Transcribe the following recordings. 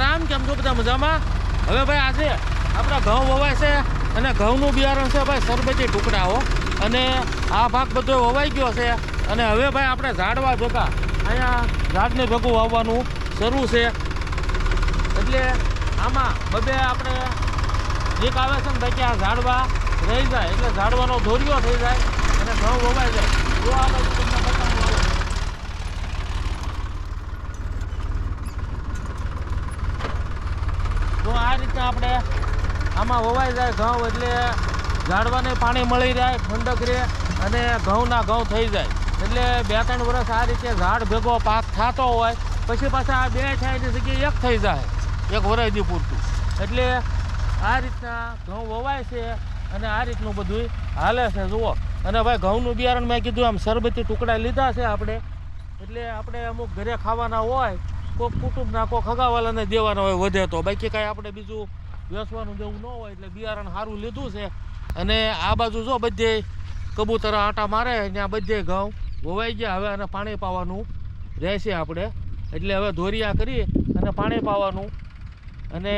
કેમ છો બધા મજામાં? હવે ભાઈ આજે આપણા ઘઉં વવાય છે અને ઘઉંનું બિયારણ છે ભાઈ સરબતી ટુકડાઓ અને આ ભાગ બધો વવાઈ ગયો છે. અને હવે ભાઈ આપણે ઝાડવા ભેગા અહીંયા ઝાડને ભેગું વાવવાનું શરૂ છે. એટલે આમાં બધે આપણે એક આવે છે ને ભાઈ ઝાડવા રહી જાય. એટલે ઝાડવાનો ધોરિયો થઈ જાય અને ઘઉં વવાઈ જાય. જો આ બાજુ તમને બતાવું આવો. તો આ રીતના આપણે આમાં વવાઈ જાય ઘઉં એટલે ઝાડવાને પાણી મળી જાય, ઠંડક રહે અને ઘઉંના ઘઉં થઈ જાય. એટલે બે ત્રણ વર્ષ આ રીતે ઝાડ ભેગો પાક થતો હોય, પછી પાછા આ બે છાયની જગ્યાએ એક થઈ જાય, એક વરાયદી પૂરતું. એટલે આ રીતના ઘઉં વવાય છે અને આ રીતનું બધું હાલે છે, જુઓ. અને ભાઈ, ઘઉંનું બિયારણ મેં કીધું આમ સરબતી ટુકડા લીધા છે આપણે. એટલે આપણે અમુક ઘરે ખાવાના હોય કોઈક કુટુંબના કોઈક ખગાવાલાને દેવાના હોય વધે તો. બાકી કાંઈ આપણે બીજું વેસવાનું જેવું ન હોય એટલે બિયારણ સારું લીધું છે. અને આ બાજુ જો બધે કબૂતર આટા મારે ત્યાં બધે ઘઉં વવાઈ ગયા. હવે અને પાણી પાવાનું રહેશે આપણે. એટલે હવે ધોરિયા કરી અને પાણી પાવાનું. અને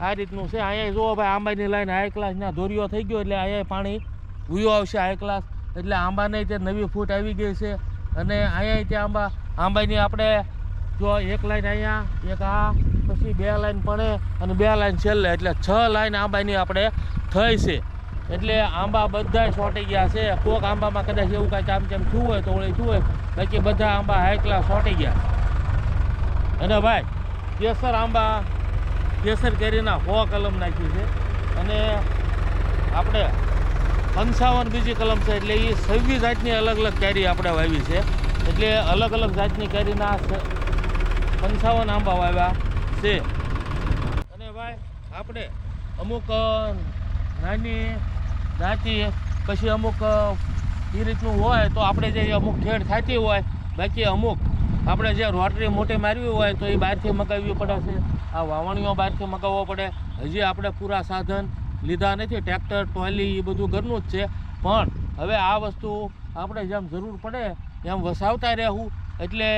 આ રીતનું છે. અહીંયા જુઓ ભાઈ આંબાની લાઈન હાઈ ત્યાં ધોરિયો થઈ ગયો એટલે અહીંયા પાણી ઉયો આવશે હાઈ ક્લાસ. એટલે આંબાને ત્યાં નવી ફૂટ આવી ગઈ છે. અને અહીંયા ત્યાં આંબા આંબાની આપણે જો એક લાઈન અહીંયા, એક આ, પછી બે લાઈન પડે અને બે લાઈન છેલ્લે. એટલે છ લાઈન આંબાની આપણે થઈ છે. એટલે આંબા બધા સોટી ગયા છે. કોક આંબામાં કદાચ એવું કાંઈ આમ કેમ થયું હોય, તો ઓળી થયું હોય. બાકી બધા આંબા હાઈકલા સોટી ગયા. અને ભાઈ, કેસર આંબા, કેસર કેરીના હો કલમ નાખી છે. અને આપણે પંચાવન બીજી કલમ છે. એટલે એ છવ્વીસ જાતની અલગ અલગ કેરી આપણે વાવી છે. એટલે અલગ અલગ જાતની કેરીના પંચાવન આંબા વાવ્યા છે. અને ભાઈ, આપણે અમુક નાની જાતિ, પછી અમુક એ રીતનું હોય તો આપણે જે અમુક ખેડ થતી હોય, બાકી અમુક આપણે જે રોટરી મોટી મારવી હોય તો એ બહારથી મગાવવી પડે છે. આ વાવણીઓ બહારથી મગાવવો પડે. હજી આપણે પૂરા સાધન લીધા નથી, ટ્રેક્ટર, ટોલી એ બધું ઘરનું જ છે. પણ હવે આ વસ્તુ આપણે જેમ જરૂર પડે એમ વસાવતા રહેવું. એટલે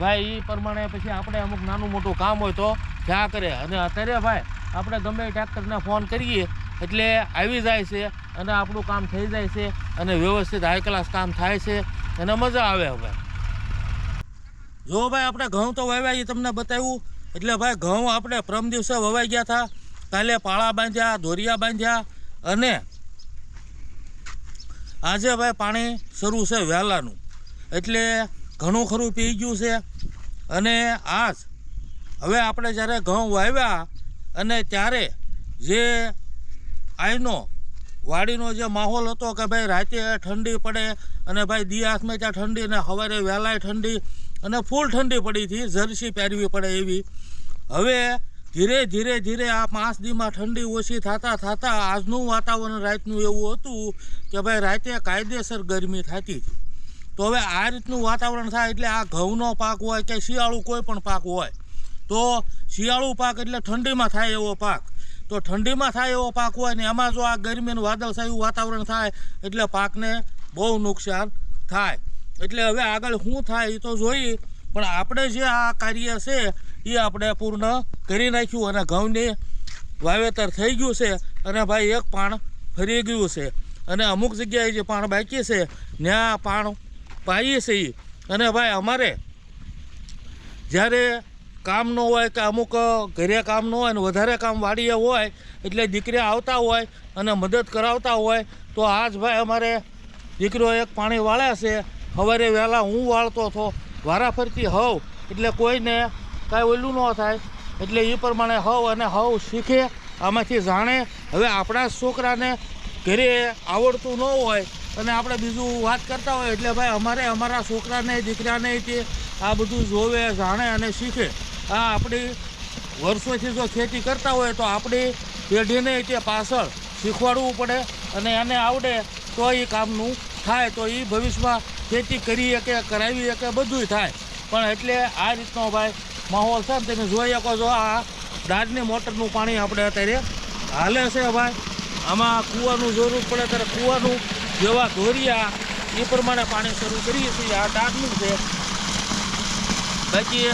ભાઈ એ પ્રમાણે પછી આપણે અમુક નાનું મોટું કામ હોય તો ત્યાં કરે. અને અત્યારે ભાઈ, આપણે ગમે ટ્રેક્ટરને ફોન કરીએ, એટલે આવી જાય છે અને આપણું કામ થઈ જાય છે અને વ્યવસ્થિત હાઈ ક્લાસ કામ થાય છે અને મજા આવે હવે. જો ભાઈ, આપણે ઘઉં તો વાવ્યા એ તમને બતાવ્યું. એટલે ભાઈ, ઘઉં આપણે પ્રમ દિવસે વવાઈ ગયા હતા. કાલે પાળા બાંધ્યા ધોરિયા બાંધ્યા અને આજે ભાઈ પાણી શરૂ છે વહેલાનું. એટલે ઘણું ખરું પી ગયું છે. અને આજ હવે આપણે જ્યારે ઘઉં વાવ્યા અને ત્યારે જે આઈનો, વાડીનો જે માહોલ હતો કે ભાઈ રાતે ઠંડી પડે અને ભાઈ દિયાસમાં ત્યાં ઠંડી અને સવારે વહેલાય ઠંડી અને ફૂલ ઠંડી પડી હતી, જર્સી પહેરવી પડે એવી. હવે ધીરે ધીરે ધીરે આ પાંચ દીમાં ઠંડી ઓછી થતાં થતાં આજનું વાતાવરણ રાતનું એવું હતું કે ભાઈ રાતે કાયદેસર ગરમી થતી હતી. તો હવે આ રીતનું વાતાવરણ થાય એટલે આ ઘઉંનો પાક હોય કે શિયાળુ કોઈ પણ પાક હોય, તો શિયાળુ પાક એટલે ઠંડીમાં થાય એવો પાક. તો ઠંડીમાં થાય એવો પાક હોય ને એમાં જો આ ગરમીનું વાદળછાયું વાતાવરણ થાય, એટલે પાકને બહુ નુકસાન થાય. એટલે હવે આગળ શું થાય એ તો જોઈએ, પણ આપણે જે આ કાર્ય છે એ આપણે પૂર્ણ કરી નાખ્યું અને ઘઉંની વાવેતર થઈ ગયું છે અને ભાઈ એક પાણ ફરી ગયું છે. અને અમુક જગ્યાએ જે પાણ બાકી છે, ત્યાં પાણ પાઈએ છીએ. અને ભાઈ, અમારે જ્યારે કામ ન હોય કે અમુક ઘરે કામ ન હોય ને વધારે કામ વાડીએ હોય, એટલે દીકરી આવતા હોય અને મદદ કરાવતા હોય, તો આજ ભાઈ અમારે દીકરો એક પાણી વાળે છે. સવારે વહેલા હું વાળતો હતો, વારાફરતી હવ, એટલે કોઈને કાંઈ ઓલું ન થાય. એટલે એ પ્રમાણે હવ અને હવ શીખે, આમાંથી જાણે. હવે આપણા છોકરાને ઘરે આવડતું ન હોય અને આપણે બીજું વાત કરતા હોય એટલે ભાઈ અમારે અમારા છોકરાને, દીકરાને તે આ બધું જોવે, જાણે અને શીખે. આ આપણી વર્ષોથી જો ખેતી કરતા હોય તો આપણી પેઢીને તે પાછળ શીખવાડવું પડે અને એને આવડે તો એ કામનું થાય, તો એ ભવિષ્યમાં ખેતી કરી શકે, કરાવી શકે, બધુંય થાય. પણ એટલે આ રીતનો ભાઈ માહોલ છે તમે જોઈ શકો છો, આ દાળની મોટરનું પાણી આપણે અત્યારે હાલે છે ભાઈ. આમાં કૂવાનું જરૂર પડે, ત્યારે કૂવાનું જેવા ધોરિયા એ પ્રમાણે પાણી શરૂ કરીએ છીએ. આ દાળનું છે. બાકી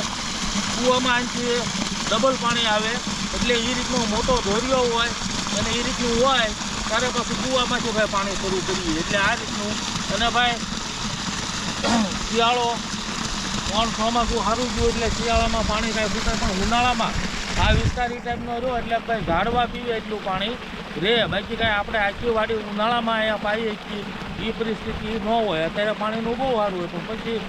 કૂવામાં અહીંથી ડબલ પાણી આવે. એટલે એ રીતનો મોટો ધોરિયો હોય અને એ રીતનું હોય, ત્યારે પછી કૂવામાંથી ભાઈ પાણી શરૂ કરીએ. એટલે આ રીતનું. અને ભાઈ, શિયાળો ત્રણ ચોમાસું સારું ગયું એટલે શિયાળામાં પાણી કાંઈ પણ ઉનાળામાં આ વિસ્તાર એ ટાઈપનો રહ્યો એટલે ભાઈ ઝાડવા પીવે એટલું પાણી. રહે બાકી કાંઈ આપણે આખી વાડી ઉનાળામાં અહીંયા પાઈએ છીએ. એ પરિસ્થિતિ ન હોય. અત્યારે પાણીનું બહુ સારું હોય, પણ પછી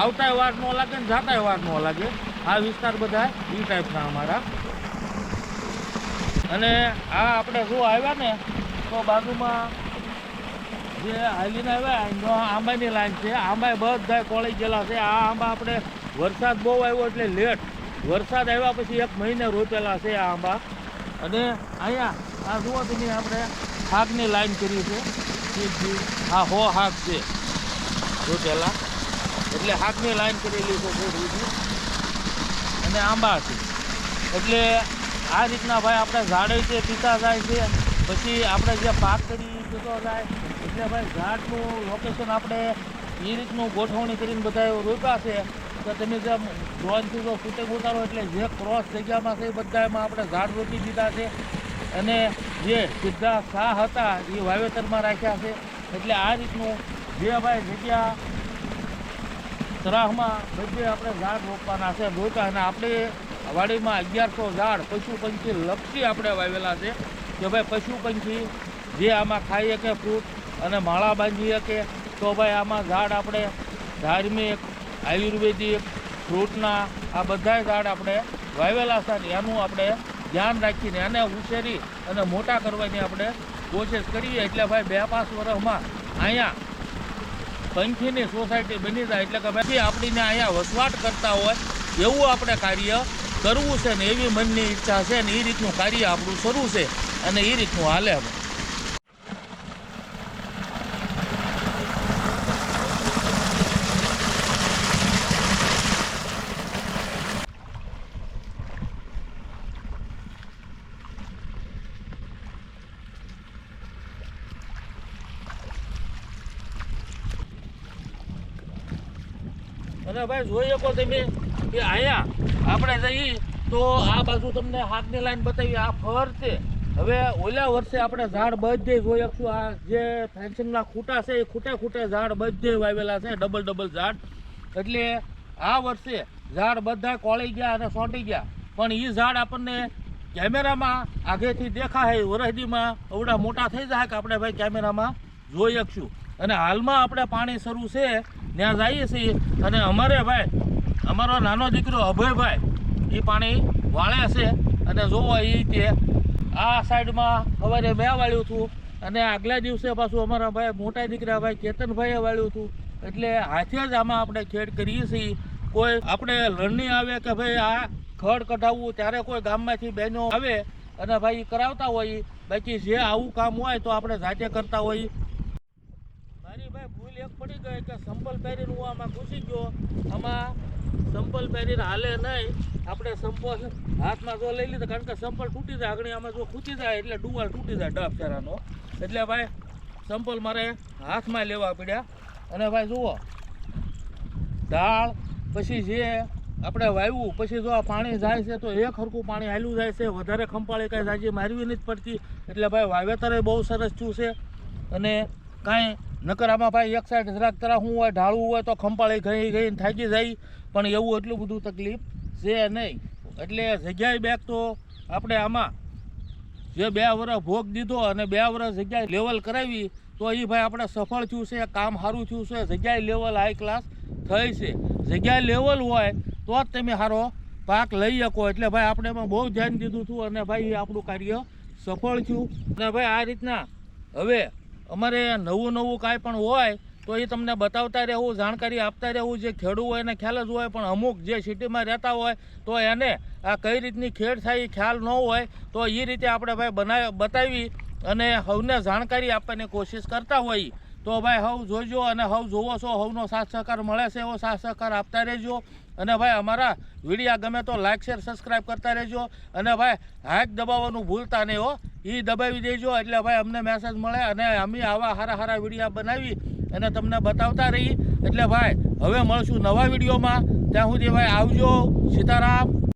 આવતાય વાર ન લાગે ને જાતાય વાર ન લાગે. આ વિસ્તાર બધા એ ટાઈપના અમારા. અને આ આપણે શું આવ્યા ને, તો બાજુમાં જે હાલીને આવ્યા આંબાની લાઈન છે. આંબા બધા કોળી ગયેલા છે. આ આંબા આપણે વરસાદ બહુ આવ્યો એટલે લેટ વરસાદ આવ્યા પછી એક મહિને રોપેલા છે આ આંબા. અને અહીંયા આ જુઓ આપણે હાકની લાઈન કરી છે. હા, હો હાક છે રોપેલા એટલે હાકની લાઈન કરેલી છે અને આંબા છે. એટલે આ રીતના ભાઈ આપણે ઝાડે છે, પીતા જાય છે. પછી આપણે જે પાક કરી જતો જાય, એટલે ભાઈ ઝાડનું લોકેશન આપણે એ રીતનું ગોઠવણી કરીને બધા રોપ્યા છે. તો તમે જે ડ્રોનથી જો ફૂટેજ ઉતારો એટલે જે ક્રોસ જગ્યામાં છે એ બધામાં આપણે ઝાડ રોપી દીધા છે. અને જે સીધા સા હતા એ વાવેતરમાં રાખ્યા છે. એટલે આ રીતનું જે ભાઈ જગ્યા તરાહમાં બધે આપણે ઝાડ રોપવાના છે રોપ્યા અને આપણે વાડીમાં અગિયારસો ઝાડ પશુ પંખી લક્ષી આપણે વાવેલા છે કે ભાઈ પશુ પંખી જે આમાં ખાઈ શકે ફ્રૂટ અને માળા બાંધી શકે તો ભાઈ આમાં ઝાડ આપણે ધાર્મિક આયુર્વેદિક ફ્રૂટના આ બધા ઝાડ આપણે વાવેલા છે એનું આપણે ધ્યાન રાખીને એને ઉછેરી અને મોટા કરવાની આપણે કોશિશ કરીએ. એટલે ભાઈ બે પાંચ વર્ષમાં અહીંયા પંખીની સોસાયટી બની જાય એટલે કે ભાઈ આપણીને અહીંયા વસવાટ કરતા હોય એવું આપણે કાર્ય કરવું છે ને એવી મનની ઈચ્છા છે ને એ રીતનું કાર્ય આપણું શરૂ છે અને એ રીતનું હાલે હવે. અને ભાઈ જોઈ શકો તમે કે અહીંયા આપણે જઈએ તો આ બાજુ તમને હાથની લાઈન બતાવી, આ ફર છે. હવે ઓલા વર્ષે આપણે ઝાડ બધે જોઈ શકશું. આ જે ફેન્સિંગના ખૂટા છે, એ ખૂટે ખૂટે ઝાડ બધે વાવેલા છે ડબલ ડબલ ઝાડ. એટલે આ વર્ષે ઝાડ બધા કોળી ગયા અને સોંટી ગયા. પણ એ ઝાડ આપણને કેમેરામાં આગેથી દેખાય, વરહદીમાં અવડા મોટા થઈ જાય કે આપણે ભાઈ કેમેરામાં જોઈ શકશું. અને હાલમાં આપણે પાણી શરૂ છે ત્યાં જઈએ છીએ અને અમારે ભાઈ, અમારો નાનો દીકરો અભયભાઈ, એ પાણી વાળે છે અને જોવો એ રીતે આ સાઈડમાં સવારે મેં વાળ્યું હતું અને આગલા દિવસે પાછું અમારા ભાઈ મોટા દીકરા ભાઈ કેતનભાઈએ વાળ્યું હતું. એટલે હાથે જ આમાં આપણે ખેડ કરીએ છીએ. કોઈ આપણે લણણી આવે કે ભાઈ આ ખડ કઢાવવું, ત્યારે કોઈ ગામમાંથી બહેનો આવે અને ભાઈ કરાવતા હોય, બાકી જે આવું કામ હોય તો આપણે જાતે કરતા હોઈએ ભૂલ એક પડી ગઈ કે સંપલ પહેરીને હું આમાં ઘૂસી ગયો. આમાં સંપલ પહેરીને હાલે નહીં. આપણે સંપલ હાથમાં જો લઈ લીધો, કારણ કે સંપલ તૂટી જાય. આગળ આમાં જો ખૂટી જાય, એટલે ડુવાલ તૂટી જાય ડબ ફેરાનો એટલે ભાઈ સંપલ મારે હાથમાં લેવા પડ્યા. અને ભાઈ, જુઓ. દાળ પછી જે આપણે વાવ્યું પછી જો આ પાણી જાય છે, તો એક હરખું પાણી હાલ્યું જાય છે. વધારે ખંપાળી કાંઈ જાજી મારવી નથી પડતી. એટલે ભાઈ, વાવેતરે બહુ સરસ થયું છે. અને કાંઈ, નકર આમાં ભાઈ એક સાઈડ જરાક તરા હું હોય ઢાળવું હોય તો ખંપાળી ગઈ ગઈને થાકી જાય. પણ એવું એટલું બધું તકલીફ છે નહીં. એટલે જગ્યાએ બેગ તો આપણે આમાં જે બે વર્ષ ભોગ દીધો અને બે વર્ષ જગ્યાએ લેવલ કરાવી, તો એ ભાઈ આપણે સફળ થયું છે, કામ સારું થયું છે, જગ્યાએ લેવલ હાઈ ક્લાસ થઈ છે. જગ્યાએ લેવલ હોય તો જ તમે સારો પાક લઈ શકો. એટલે ભાઈ આપણે એમાં બહુ ધ્યાન દીધું હતું અને ભાઈ એ આપણું કાર્ય સફળ થયું. અને ભાઈ આ રીતના હવે અમારે નવું નવું કાંઈ પણ હોય, તો એ તમને બતાવતા રહેવું, જાણકારી આપતા રહેવું, જે ખેડૂત હોય એને ખ્યાલ જ હોય, પણ અમુક જે સિટીમાં રહેતા હોય, તો એને આ કઈ રીતની ખેડ થાય એ ખ્યાલ ન હોય, તો એ રીતે આપણે ભાઈ બનાવી, બતાવી અને હવને જાણકારી આપવાની કોશિશ કરતા હોઈએ તો ભાઈ હવ જોજો અને હવ જોવો છો, હવનો સાથ સહકાર મળે છે એવો સાથ સહકાર આપતા રહેજો. અને ભાઈ અમારા વિડીયા ગમે તો લાઇક શેર સબસ્ક્રાઈબ કરતા રહેજો. અને ભાઈ હાઇક દબાવવાનું ભૂલતા નહીં હો. એ દબાવી દેજો, એટલે ભાઈ અમને મેસેજ મળે અને અમે આવા સારા સારા વિડીયા બનાવી અને તમને બતાવતા રહી. એટલે ભાઈ, હવે મળશું નવા વિડીયોમાં ત્યાં સુધી ભાઈ આવજો. સીતારામ.